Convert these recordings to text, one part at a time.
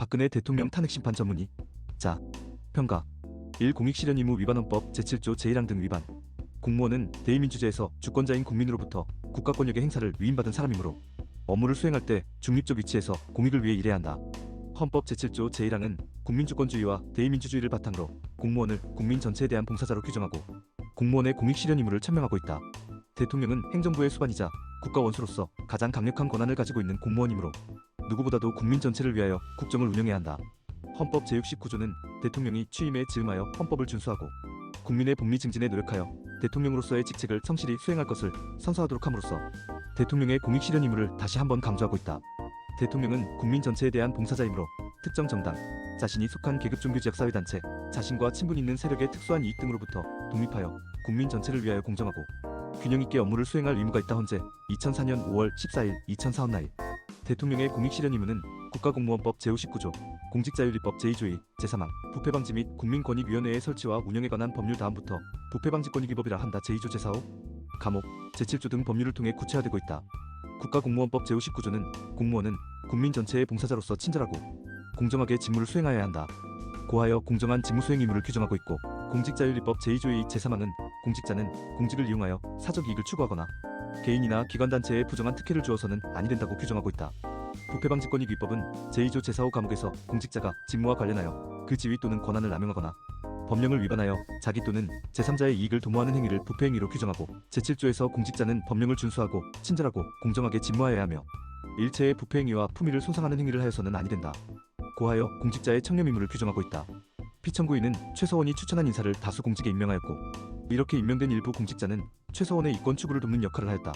박근혜 대통령 탄핵 심판 전문의. 자, 평가. 1. 공익 실현 의무 위반헌법 제7조 제1항 등 위반. 공무원은 대의민주제에서 주권자인 국민으로부터 국가 권력의 행사를 위임받은 사람이므로 업무를 수행할 때 중립적 위치에서 공익을 위해 일해야 한다. 헌법 제7조 제1항은 국민주권주의와 대의민주주의를 바탕으로 공무원을 국민 전체에 대한 봉사자로 규정하고 공무원의 공익 실현 의무를 천명하고 있다. 대통령은 행정부의 수반이자 국가 원수로서 가장 강력한 권한을 가지고 있는 공무원이므로 누구보다도 국민 전체를 위하여 국정을 운영해야 한다. 헌법 제69조는 대통령이 취임에 즈음하여 헌법을 준수하고 국민의 복리 증진에 노력하여 대통령으로서의 직책을 성실히 수행할 것을 선서하도록 함으로써 대통령의 공익 실현 의무를 다시 한번 강조하고 있다. 대통령은 국민 전체에 대한 봉사자이므로 특정 정당, 자신이 속한 계급 종교 지역 사회 단체, 자신과 친분 있는 세력의 특수한 이익 등으로부터 독립하여 국민 전체를 위하여 공정하고 균형 있게 업무를 수행할 의무가 있다 헌재 2004년 5월 14일 2004원 나일 대통령의 공익 실현 의무는 국가공무원법 제59조, 공직자윤리법 제2조의 제3항, 부패방지 및 국민권익위원회의 설치와 운영에 관한 법률 다음부터 부패방지권익위법이라 한다 제2조 제4호, 감옥, 제7조 등 법률을 통해 구체화되고 있다. 국가공무원법 제59조는 공무원은 국민 전체의 봉사자로서 친절하고 공정하게 직무를 수행하여야 한다. 고하여 공정한 직무 수행 의무를 규정하고 있고 공직자윤리법 제2조의 제3항은 공직자는 공직을 이용하여 사적 이익을 추구하거나 개인이나 기관단체에 부정한 특혜를 주어서는 아니 된다고 규정하고 있다. 부패방지권익 위법은 제2조 제4호 과목에서 공직자가 직무와 관련하여 그 지위 또는 권한을 남용하거나 법령을 위반하여 자기 또는 제3자의 이익을 도모하는 행위를 부패행위로 규정하고 제7조에서 공직자는 법령을 준수하고 친절하고 공정하게 직무하여야 하며 일체의 부패행위와 품위를 손상하는 행위를 하여서는 아니 된다. 고하여 공직자의 청렴 의무를 규정하고 있다. 피청구인은 최서원이 추천한 인사를 다수 공직에 임명하였고 이렇게 임명된 일부 공직자는 최서원의 이권 추구를 돕는 역할을 하였다.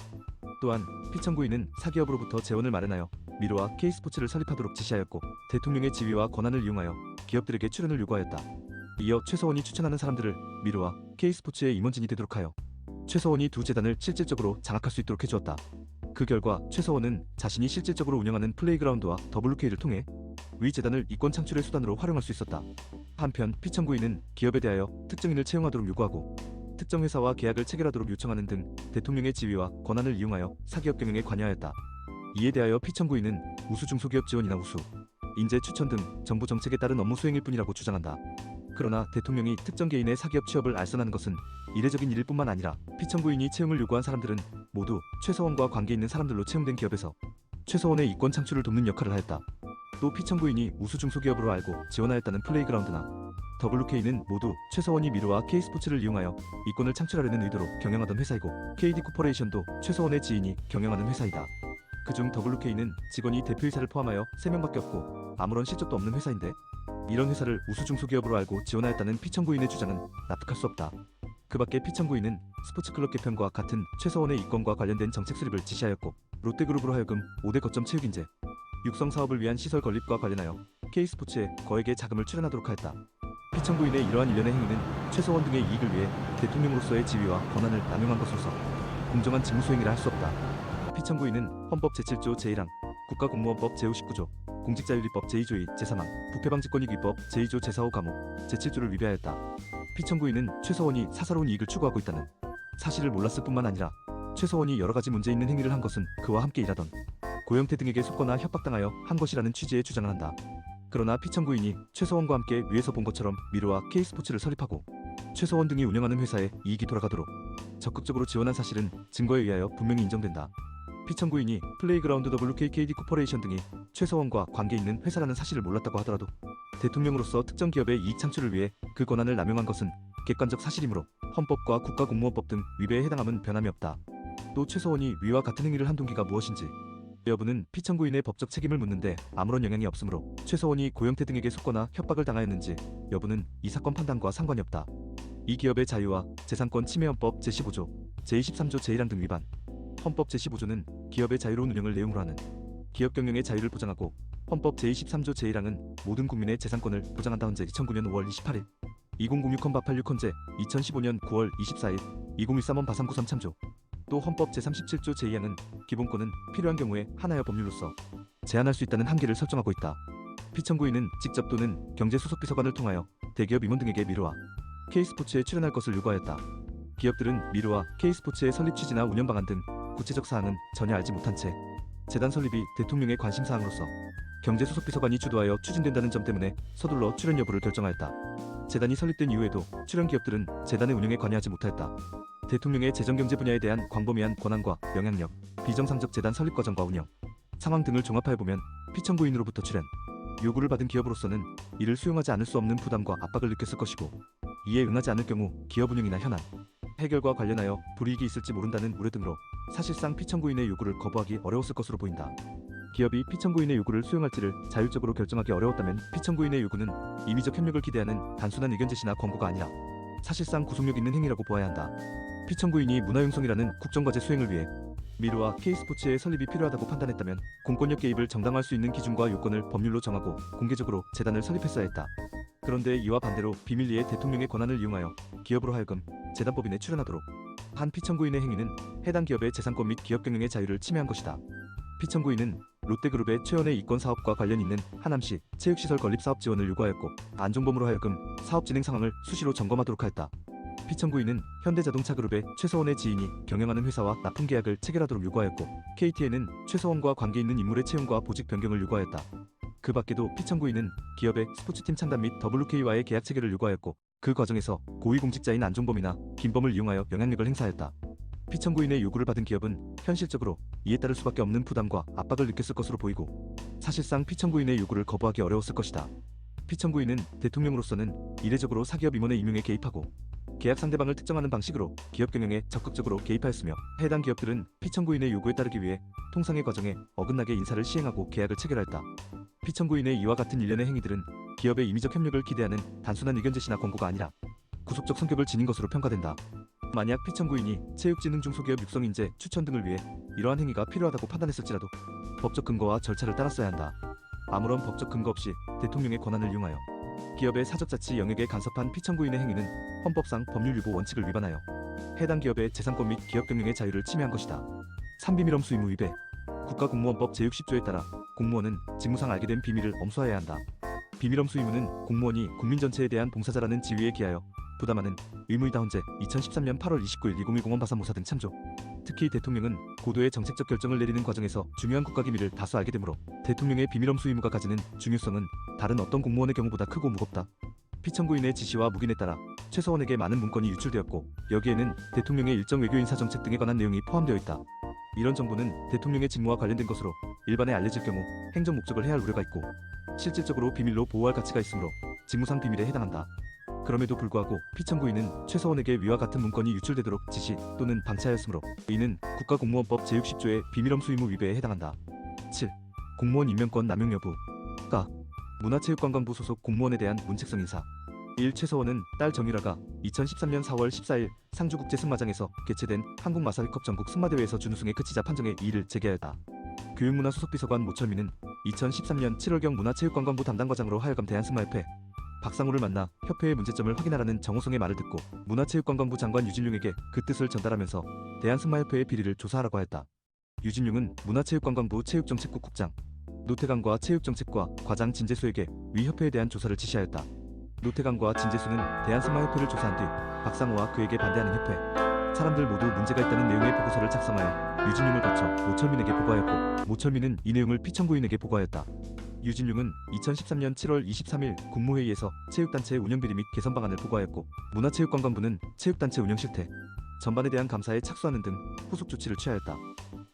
또한 피청구인은 사기업으로부터 재원을 마련하여 미르와 K스포츠를 설립하도록 지시하였고 대통령의 지위와 권한을 이용하여 기업들에게 출연을 요구하였다. 이어 최서원이 추천하는 사람들을 미르와 K스포츠의 임원진이 되도록 하여 최서원이 두 재단을 실질적으로 장악할 수 있도록 해주었다. 그 결과 최서원은 자신이 실질적으로 운영하는 플레이그라운드와 WK를 통해 위 재단을 이권 창출의 수단으로 활용할 수 있었다. 한편 피청구인은 기업에 대하여 특정인을 채용하도록 요구하고 특정 회사와 계약을 체결하도록 요청하는 등 대통령의 지위와 권한을 이용하여 사기업 경영에 관여하였다. 이에 대하여 피청구인은 우수 중소기업 지원이나 우수, 인재 추천 등 정부 정책에 따른 업무 수행일 뿐이라고 주장한다. 그러나 대통령이 특정 개인의 사기업 취업을 알선하는 것은 이례적인 일일 뿐만 아니라 피청구인이 채용을 요구한 사람들은 모두 최서원과 관계 있는 사람들로 채용된 기업에서 최서원의 이권 창출을 돕는 역할을 하였다. 또 피청구인이 우수 중소기업으로 알고 지원하였다는 플레이그라운드나 WK는 모두 최서원이 미르와 K스포츠를 이용하여 이권을 창출하려는 의도로 경영하던 회사이고 KD 코퍼레이션도 최서원의 지인이 경영하는 회사이다. 그중 WK는 직원이 대표이사를 포함하여 3명밖에 없고 아무런 실적도 없는 회사인데 이런 회사를 우수 중소기업으로 알고 지원하였다는 피청구인의 주장은 납득할 수 없다. 그 밖에 피청구인은 스포츠클럽 개편과 같은 최서원의 이권과 관련된 정책 수립을 지시하였고 롯데그룹으로 하여금 5대 거점 체육인재 육성 사업을 위한 시설 건립과 관련하여 K스포츠에 거액의 자금을 출연하도록 하였다. 피청구인의 이러한 일련의 행위는 최서원 등의 이익을 위해 대통령으로서의 지위와 권한을 남용한 것으로서 공정한 직무 수행이라 할 수 없다. 피청구인은 헌법 제7조 제1항, 국가공무원법 제59조, 공직자윤리법 제2조의 제3항, 부패방지권익위법 제2조 제4호 과목, 제7조를 위배하였다. 피청구인은 최서원이 사사로운 이익을 추구하고 있다는 사실을 몰랐을 뿐만 아니라 최서원이 여러 가지 문제 있는 행위를 한 것은 그와 함께 일하던 고영태 등에게 속거나 협박당하여 한 것이라는 취지의 주장을 한다. 그러나 피청구인이 최서원과 함께 위에서 본 것처럼 미르와 K스포츠를 설립하고 최서원 등이 운영하는 회사에 이익이 돌아가도록 적극적으로 지원한 사실은 증거에 의하여 분명히 인정된다. 피청구인이 플레이그라운드 WKKD 코퍼레이션 등이 최서원과 관계 있는 회사라는 사실을 몰랐다고 하더라도 대통령으로서 특정 기업의 이익 창출을 위해 그 권한을 남용한 것은 객관적 사실이므로 헌법과 국가공무원법 등 위배에 해당함은 변함이 없다. 또 최서원이 위와 같은 행위를 한 동기가 무엇인지 여부는 피청구인의 법적 책임을 묻는데 아무런 영향이 없으므로 최서원이 고영태 등에게 속거나 협박을 당하였는지 여부는 이 사건 판단과 상관이 없다. 이 기업의 자유와 재산권 침해헌법 제15조, 제23조 제1항 등 위반. 헌법 제15조는 기업의 자유로운 운영을 내용으로 하는 기업 경영의 자유를 보장하고 헌법 제23조 제1항은 모든 국민의 재산권을 보장한다 헌재 2009년 5월 28일 2006헌 바 86헌재 2015년 9월 24일 2013헌 바393 참조 또 헌법 제37조 제2항은 기본권은 필요한 경우에 하나여 법률로서 제한할 수 있다는 한계를 설정하고 있다. 피청구인은 직접 또는 경제수석비서관을 통하여 대기업 임원 등에게 미르와 K스포츠에 출연할 것을 요구하였다. 기업들은 미르와 K스포츠의 설립 취지나 운영 방안 등 구체적 사항은 전혀 알지 못한 채 재단 설립이 대통령의 관심 사항으로서 경제수석비서관이 주도하여 추진된다는 점 때문에 서둘러 출연 여부를 결정하였다. 재단이 설립된 이후에도 출연 기업들은 재단의 운영에 관여하지 못하였다. 대통령의 재정경제 분야에 대한 광범위한 권한과 영향력, 비정상적 재단 설립 과정과 운영, 상황 등을 종합하여보면 피청구인으로부터 출연, 요구를 받은 기업으로서는 이를 수용하지 않을 수 없는 부담과 압박을 느꼈을 것이고 이에 응하지 않을 경우 기업 운영이나 현안, 해결과 관련하여 불이익이 있을지 모른다는 우려 등으로 사실상 피청구인의 요구를 거부하기 어려웠을 것으로 보인다. 기업이 피청구인의 요구를 수용할지를 자율적으로 결정하기 어려웠다면 피청구인의 요구는 임의적 협력을 기대하는 단순한 의견 제시나 권고가 아니라 사실상 구속력 있는 행위라고 보아야 한다. 피청구인이 문화융성이라는 국정과제 수행을 위해 미르와 K스포츠의 설립이 필요하다고 판단했다면 공권력 개입을 정당화할 수 있는 기준과 요건을 법률로 정하고 공개적으로 재단을 설립했어야 했다. 그런데 이와 반대로 비밀리에 대통령의 권한을 이용하여 기업으로 하여금 재단법인에 출연하도록 한 피청구인의 행위는 해당 기업의 재산권 및 기업 경영의 자유를 침해한 것이다. 피청구인은 롯데그룹의 최원의 이권 사업과 관련 있는 하남시 체육시설 건립 사업 지원을 요구하였고 안종범으로 하여금 사업 진행 상황을 수시로 점검하도록 하였다. 피청구인은 현대자동차그룹의 최서원의 지인이 경영하는 회사와 납품 계약을 체결하도록 요구하였고 KTN은 최서원과 관계 있는 인물의 채용과 보직 변경을 요구하였다. 그 밖에도 피청구인은 기업의 스포츠팀 창단 및 WK와의 계약 체결을 요구하였고 그 과정에서 고위공직자인 안종범이나 김범을 이용하여 영향력을 행사하였다. 피청구인의 요구를 받은 기업은 현실적으로 이에 따를 수밖에 없는 부담과 압박을 느꼈을 것으로 보이고 사실상 피청구인의 요구를 거부하기 어려웠을 것이다. 피청구인은 대통령으로서는 이례적으로 사기업 임원의 임용에 개입하고 계약 상대방을 특정하는 방식으로 기업 경영에 적극적으로 개입하였으며 해당 기업들은 피청구인의 요구에 따르기 위해 통상의 과정에 어긋나게 인사를 시행하고 계약을 체결하였다. 피청구인의 이와 같은 일련의 행위들은 기업의 임의적 협력을 기대하는 단순한 의견 제시나 권고가 아니라 구속적 성격을 지닌 것으로 평가된다. 만약 피청구인이 체육진흥 중 소기업 육성인재 추천 등을 위해 이러한 행위가 필요하다고 판단했을지라도 법적 근거와 절차를 따랐어야 한다. 아무런 법적 근거 없이 대통령의 권한을 이용하여 기업의 사적자치 영역에 간섭한 피청구인의 행위는 헌법상 법률 유보 원칙을 위반하여 해당 기업의 재산권 및 기업 경영의 자유를 침해한 것이다. 3비밀엄수 의무 위배 국가공무원법 제60조에 따라 공무원은 직무상 알게 된 비밀을 엄수하여야 한다. 비밀엄수 의무는 공무원이 국민 전체에 대한 봉사자라는 지위에 기하여 부담하는 의무이다 헌재 2013년 8월 29일 2010 바사모사 등 참조 특히 대통령은 고도의 정책적 결정을 내리는 과정에서 중요한 국가 기밀을 다수 알게 되므로 대통령의 비밀엄수 의무가 가지는 중요성은 다른 어떤 공무원의 경우보다 크고 무겁다. 피청구인의 지시와 묵인에 따라 최서원에게 많은 문건이 유출되었고 여기에는 대통령의 일정 외교 인사 정책 등에 관한 내용이 포함되어 있다. 이런 정보는 대통령의 직무와 관련된 것으로 일반에 알려질 경우 행정 목적을 해할 우려가 있고 실질적으로 비밀로 보호할 가치가 있으므로 직무상 비밀에 해당한다. 그럼에도 불구하고 피청구인은 최서원에게 위와 같은 문건이 유출되도록 지시 또는 방치하였으므로 이는 국가공무원법 제60조의 비밀엄수 의무 위배에 해당한다. 7. 공무원 임명권 남용 여부 가 문화체육관광부 소속 공무원에 대한 문책성 인사 1. 최서원은 딸 정유라가 2013년 4월 14일 상주국제 승마장에서 개최된 한국마사회컵 전국 승마대회에서 준우승에 그치자 판정에 이의를 제기하였다. 교육문화수석비서관 모철민은 2013년 7월경 문화체육관광부 담당과장으로 하여금 대한승마협회 박상우를 만나 협회의 문제점을 확인하라는 정호성의 말을 듣고 문화체육관광부 장관 유진룡에게 그 뜻을 전달하면서 대한승마협회의 비리를 조사하라고 했다. 유진룡은 문화체육관광부 체육정책국 국장 노태강과 체육정책과 과장 진재수에게 위 협회에 대한 조사를 지시하였다. 노태강과 진재수는 대한승마협회를 조사한 뒤 박상우와 그에게 반대하는 협회 사람들 모두 문제가 있다는 내용의 보고서를 작성하여 유진룡을 거쳐 모철민에게 보고하였고 모철민은 이 내용을 피청구인에게 보고하였다. 유진룡은 2013년 7월 23일 국무회의에서 체육단체 운영비리 및 개선 방안을 보고하였고 문화체육관광부는 체육단체 운영 실태 전반에 대한 감사에 착수하는 등 후속 조치를 취하였다.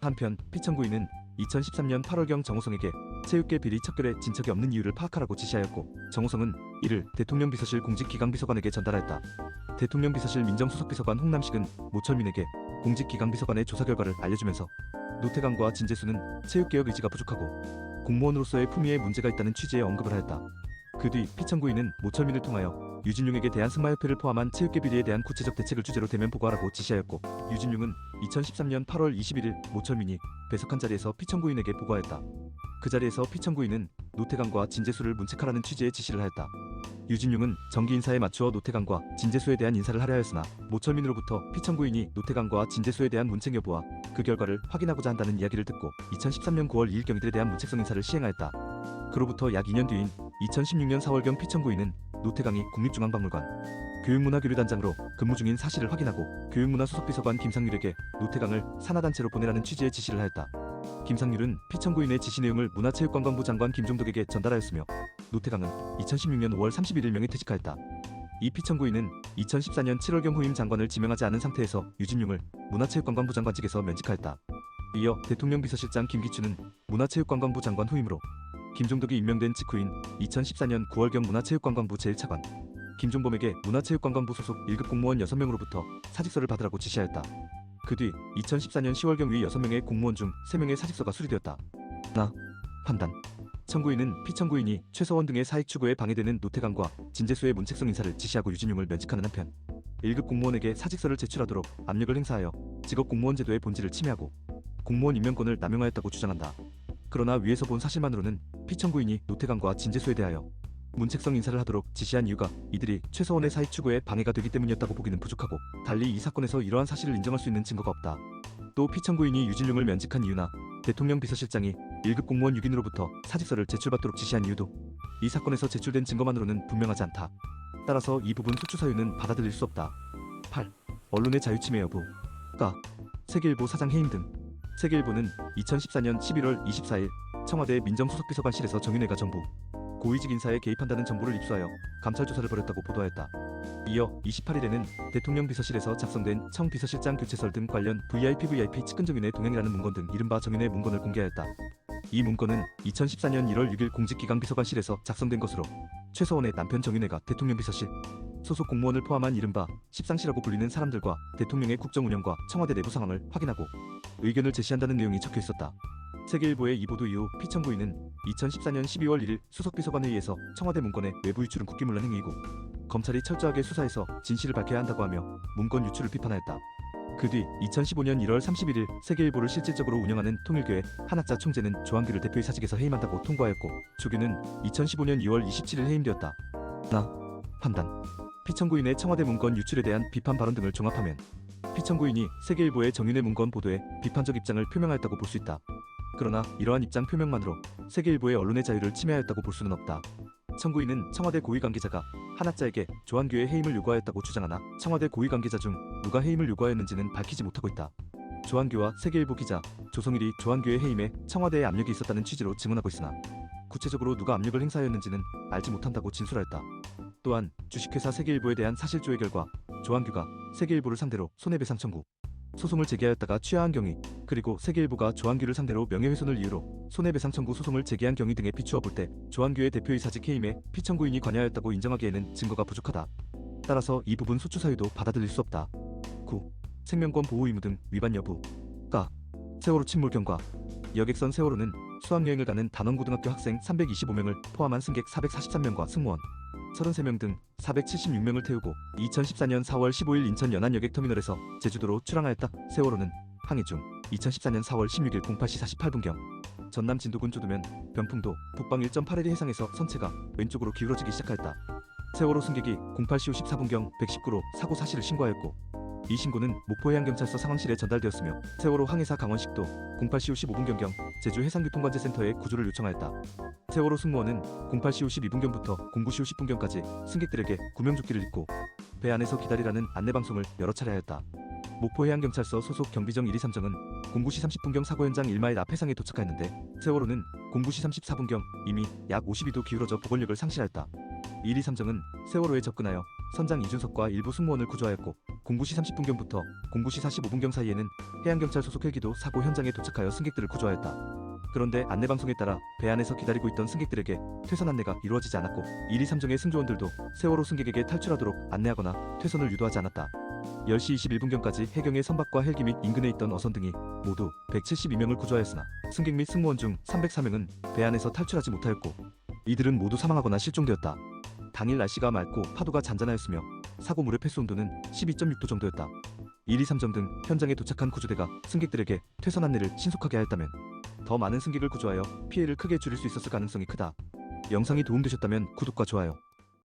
한편 피청구인은 2013년 8월경 정호성에게 체육계 비리 척결에 진척이 없는 이유를 파악하라고 지시하였고 정호성은 이를 대통령 비서실 공직 기강 비서관에게 전달하였다. 대통령 비서실 민정수석 비서관 홍남식은 모철민에게 공직 기강 비서관의 조사 결과를 알려주면서 노태강과 진재수는 체육개혁 의지가 부족하고 공무원으로서의 품위에 문제가 있다는 취지의 언급을 하였다. 그 뒤 피청구인은 모철민을 통하여 유진룡에게 대한 승마협회를 포함한 체육계 비리에 대한 구체적 대책을 주제로 대면 보고하라고 지시하였고 유진룡은 2013년 8월 21일 모철민이 배석한 자리에서 피청구인에게 보고하였다. 그 자리에서 피청구인은 노태강과 진재수를 문책하라는 취지의 지시를 하였다. 유진룡은 정기 인사에 맞추어 노태강과 진재수에 대한 인사를 하려 하였으나 모철민으로부터 피청구인이 노태강과 진재수에 대한 문책 여부와 그 결과를 확인하고자 한다는 이야기를 듣고 2013년 9월 2일 경이들에 대한 문책성 인사를 시행하였다. 그로부터 약 2년 뒤인 2016년 4월경 피청구인은 노태강이 국립중앙박물관 교육문화교류단장으로 근무 중인 사실을 확인하고 교육문화수석비서관 김상률에게 노태강을 산하단체로 보내라는 취지의 지시를 하였다. 김상률은 피청구인의 지시 내용을 문화체육관광부 장관 김종덕에게 전달하였으며 노태강은 2016년 5월 31일 명예 퇴직하였다. 이 피청구인은 2014년 7월경 후임 장관을 지명하지 않은 상태에서 유진용을 문화체육관광부 장관직에서 면직하였다. 이어 대통령 비서실장 김기춘은 문화체육관광부 장관 후임으로 김종덕이 임명된 직후인 2014년 9월경 문화체육관광부 제1차관 김종범에게 문화체육관광부 소속 1급 공무원 6명으로부터 사직서를 받으라고 지시하였다. 그 뒤 2014년 10월경 위 6명의 공무원 중 3명의 사직서가 수리되었다. 나 판단 청구인은 피청구인이 최서원 등의 사익 추구에 방해되는 노태강과 진재수의 문책성 인사를 지시하고 유진용을 면직하는 한편 1급 공무원에게 사직서를 제출하도록 압력을 행사하여 직업 공무원 제도의 본질을 침해하고 공무원 임명권을 남용하였다고 주장한다. 그러나 위에서 본 사실만으로는 피청구인이 노태강과 진재수에 대하여 문책성 인사를 하도록 지시한 이유가 이들이 최서원의 사익 추구에 방해가 되기 때문이었다고 보기는 부족하고 달리 이 사건에서 이러한 사실을 인정할 수 있는 증거가 없다. 또 피청구인이 유진룡을 면직한 이유나 대통령 비서실장이 1급 공무원 6인으로부터 사직서를 제출받도록 지시한 이유도 이 사건에서 제출된 증거만으로는 분명하지 않다. 따라서 이 부분 소추 사유는 받아들일 수 없다. 8. 언론의 자유 침해 여부. 가. 세계일보 사장 해임 등. 세계일보는 2014년 11월 24일 청와대 민정수석비서관실에서 정윤회가 정부 고위직 인사에 개입한다는 정보를 입수하여 감찰 조사를 벌였다고 보도하였다. 이어 28일에는 대통령 비서실에서 작성된 청 비서실장 교체설 등 관련 VIP VIP 측근 정윤의 동향이라는 문건 등 이른바 정윤의 문건을 공개하였다. 이 문건은 2014년 1월 6일 공직기강 비서관실에서 작성된 것으로 최서원의 남편 정윤회가 대통령 비서실 소속 공무원을 포함한 이른바 십상시라고 불리는 사람들과 대통령의 국정 운영과 청와대 내부 상황을 확인하고 의견을 제시한다는 내용이 적혀 있었다. 세계일보의 이 보도 이후 피청구인은 2014년 12월 1일 수석비서관 회의에서 청와대 문건의 외부 유출은 국기문란 행위이고 검찰이 철저하게 수사해서 진실을 밝혀야 한다고 하며 문건 유출을 비판하였다. 그 뒤 2015년 1월 31일 세계일보를 실질적으로 운영하는 통일교회 한학자 총재는 조한규를 대표의 사직에서 해임한다고 통보하였고 조규는 2015년 2월 27일 해임되었다. 나 판단 피청구인의 청와대 문건 유출에 대한 비판 발언 등을 종합하면 피청구인이 세계일보의 정윤의 문건 보도에 비판적 입장을 표명하였다고 볼 수 있다. 그러나 이러한 입장 표명만으로 세계일보의 언론의 자유를 침해하였다고 볼 수는 없다. 청구인은 청와대 고위 관계자가 한학자에게 조한규의 해임을 요구하였다고 주장하나 청와대 고위 관계자 중 누가 해임을 요구하였는지는 밝히지 못하고 있다. 조한규와 세계일보 기자 조성일이 조한규의 해임에 청와대의 압력이 있었다는 취지로 증언하고 있으나 구체적으로 누가 압력을 행사하였는지는 알지 못한다고 진술하였다. 또한 주식회사 세계일보에 대한 사실조회 결과 조한규가 세계일보를 상대로 손해배상 청구, 소송을 제기하였다가 취하한 경위, 그리고 세계일보가 조한규를 상대로 명예훼손을 이유로 손해배상 청구 소송을 제기한 경위 등에 비추어 볼 때 조한규의 대표이사직 해임에 피청구인이 관여하였다고 인정하기에는 증거가 부족하다. 따라서 이 부분 소추 사유도 받아들일 수 없다. 9. 생명권 보호 의무 등 위반 여부. 가. 세월호 침몰 경과. 여객선 세월호는 수학여행을 가는 단원고등학교 학생 325명을 포함한 승객 443명과 승무원 33명 등 476명을 태우고 2014년 4월 15일 인천 연안여객터미널에서 제주도로 출항하였다. 세월호는 항해 중 2014년 4월 16일 08시 48분경 전남 진도군 조두면 변풍도 북방 1.8해리 해상에서 선체가 왼쪽으로 기울어지기 시작하였다. 세월호 승객이 08시 54분경 119로 사고 사실을 신고하였고 이 신고는 목포해양경찰서 상황실에 전달되었으며 세월호 항해사 강원식도 08시 55분경경 제주 해상교통관제센터에 구조를 요청하였다. 세월호 승무원은 08시 52분경부터 09시 50분경까지 승객들에게 구명조끼를 입고 배 안에서 기다리라는 안내방송을 여러 차례 하였다. 목포해양경찰서 소속 경비정 123정은 09시 30분경 사고 현장 1마일 앞 해상에 도착하였는데 세월호는 09시 34분경 이미 약 52도 기울어져 보건력을 상실하였다. 123정은 세월호에 접근하여 선장 이준석과 일부 승무원을 구조하였고 09시 30분경부터 09시 45분경 사이에는 해양경찰 소속 헬기도 사고 현장에 도착하여 승객들을 구조하였다. 그런데 안내방송에 따라 배 안에서 기다리고 있던 승객들에게 퇴선 안내가 이루어지지 않았고 123정의 승조원들도 세월호 승객에게 탈출하도록 안내하거나 퇴선을 유도하지 않았다. 10시 21분경까지 해경의 선박과 헬기 및 인근에 있던 어선 등이 모두 172명을 구조하였으나 승객 및 승무원 중 304명은 배 안에서 탈출하지 못하였고 이들은 모두 사망하거나 실종되었다. 당일 날씨가 맑고 파도가 잔잔하였으며 사고 무렵 해수 온도는 12.6도 정도였다. 123정 등 현장에 도착한 구조대가 승객들에게 퇴선 안내를 신속하게 하였다면 더 많은 승객을 구조하여 피해를 크게 줄일 수 있었을 가능성이 크다. 영상이 도움되셨다면 구독과 좋아요,